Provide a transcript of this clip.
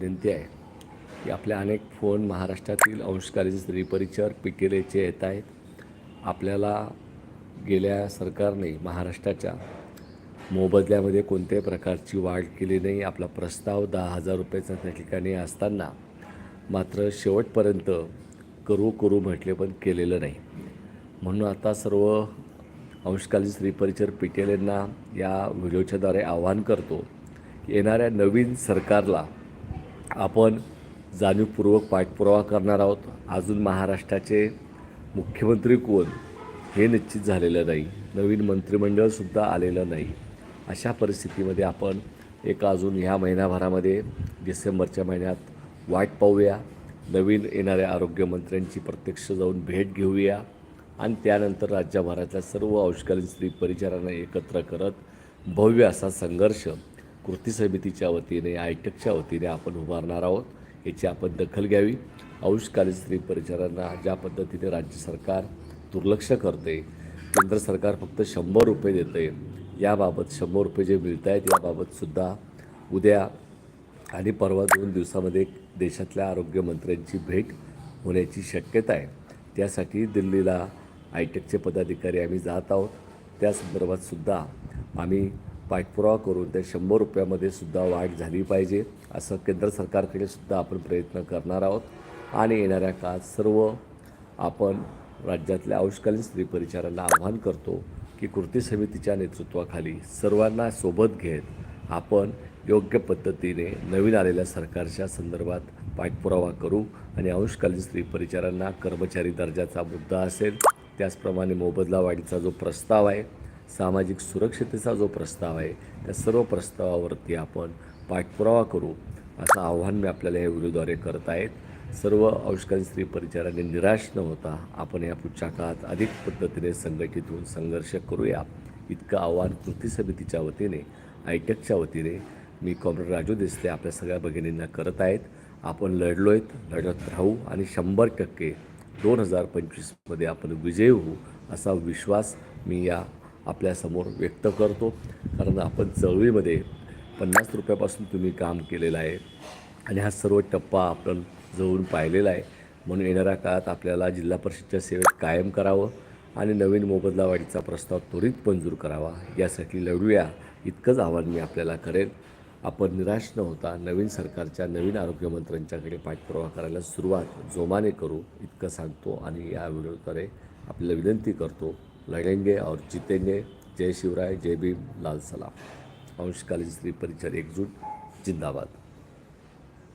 विनंती आहे की आपल्या अनेक फोन महाराष्ट्रातील अंशकालीन स्त्री परिचर पी येत आहेत. आपल्याला गेल्या सरकारने महाराष्ट्राच्या मोबदल्यामध्ये कोणत्याही प्रकारची वाढ केली नाही. आपला प्रस्ताव दहा हजार रुपयाचा त्या ठिकाणी असताना मात्र शेवटपर्यंत करू करू म्हटले पण केलेलं नाही. म्हणून आता सर्व अंशकालीन स्त्री परिचर पी टी एल यांना या व्हिडिओच्याद्वारे आवाहन करतो की येणाऱ्या नवीन सरकारला आपण जाणीवपूर्वक पाठपुरावा करणार आहोत. अजून महाराष्ट्राचे मुख्यमंत्री कोण हे निश्चित झालेलं नाही. नवीन मंत्रिमंडळसुद्धा आलेलं नाही. अशा परिस्थितीमध्ये आपण एक अजून ह्या महिनाभरामध्ये डिसेंबरच्या महिन्यात वाट पाहूया. नवीन येणाऱ्या आरोग्यमंत्र्यांची प्रत्यक्ष जाऊन भेट घेऊया. आणि त्यानंतर राज्यभरातल्या सर्व औषकालीन स्त्री परिचारांना एकत्र करत भव्य असा संघर्ष कृती समितीच्या वतीने आयटकच्या वतीने आपण उभारणार आहोत. याची आपण दखल घ्यावी. आयुषकालीन स्त्री परिचारांना ज्या पद्धतीने राज्य सरकार दुर्लक्ष करते केंद्र सरकार फक्त शंभर रुपये देते याबाबत शंभर रुपये जे मिळत आहेत याबाबतसुद्धा उद्या आणि परवा दोन दिवसामध्ये देशातल्या आरोग्यमंत्र्यांची भेट होण्याची शक्यता आहे. त्यासाठी दिल्लीला आयटेकचे पदाधिकारी आम्ही जात आहोत. त्या संदर्भातसुद्धा आम्ही पाठपुरावा करून त्या शंभर रुपयामध्ये सुद्धा वाढ झाली पाहिजे असं केंद्र सरकारकडे सुद्धा आपण प्रयत्न करणार आहोत. आणि येणाऱ्या काळात सर्व आपण राज्यातल्या अंशकालीन स्त्री परिचाराला आव्हान करतो की कृती समितीच्या नेतृत्वाखाली सर्वांना सोबत घेत आपण योग्य पद्धतीने नवीन आलेल्या सरकारच्या संदर्भात पाठपुरावा करू. आणि अंशकालीन स्त्री परिचारांना कर्मचारी दर्जाचा मुद्दा असेल त्याचप्रमाणे मोबदला वाढीचा जो प्रस्ताव आहे सामाजिक सुरक्षतेचा जो प्रस्ताव आहे त्या सर्व प्रस्तावावरती आपण पाठपुरावा करू असं आव्हान मी आपल्याला या व्हिडिओद्वारे करत आहेत. सर्व अंशकालीन स्त्री परिचारांनी निराश न होता आपण या पुढच्या काळात अधिक पद्धतीने संघटित होऊन संघर्ष करूया. इतकं आव्हान कृती समितीच्या वतीने आयटेकच्या वतीने मी कॉम्रेड राजू देसले आपल्या सगळ्या भगिनींना करत आहेत. आपण लढलो आहेत लढत राहू आणि शंभर टक्के दोन हजार पंचवीसमध्ये आपण विजयी होऊ असा विश्वास मी या आपल्यासमोर व्यक्त करतो. कारण आपण चळवळीमध्ये पन्नास रुपयापासून तुम्ही काम केलेलं आहे. आणि हा सर्व टप्पा आपण जवळून पाहिलेला आहे. म्हणून येणाऱ्या काळात आपल्याला जिल्हा परिषदच्या सेवेत कायम करावं आणि नवीन मोबदला वाढीचा प्रस्ताव त्वरित मंजूर करावा. यासाठी लढूया. इतकंच आव्हान मी आपल्याला करेन. आपण निराश न होता नवीन सरकारच्या नवीन आरोग्यमंत्र्यांच्याकडे पाठपुरावा करायला सुरुवात जोमाने करू इतकं सांगतो. आणि या व्हिडिओद्वारे आपल्याला विनंती करतो लढेंगे और जीतेंगे। जय शिवराय जय भीम लाल सलाम। अंशकालीन स्त्री परिचर एकजूट जिंदाबाद।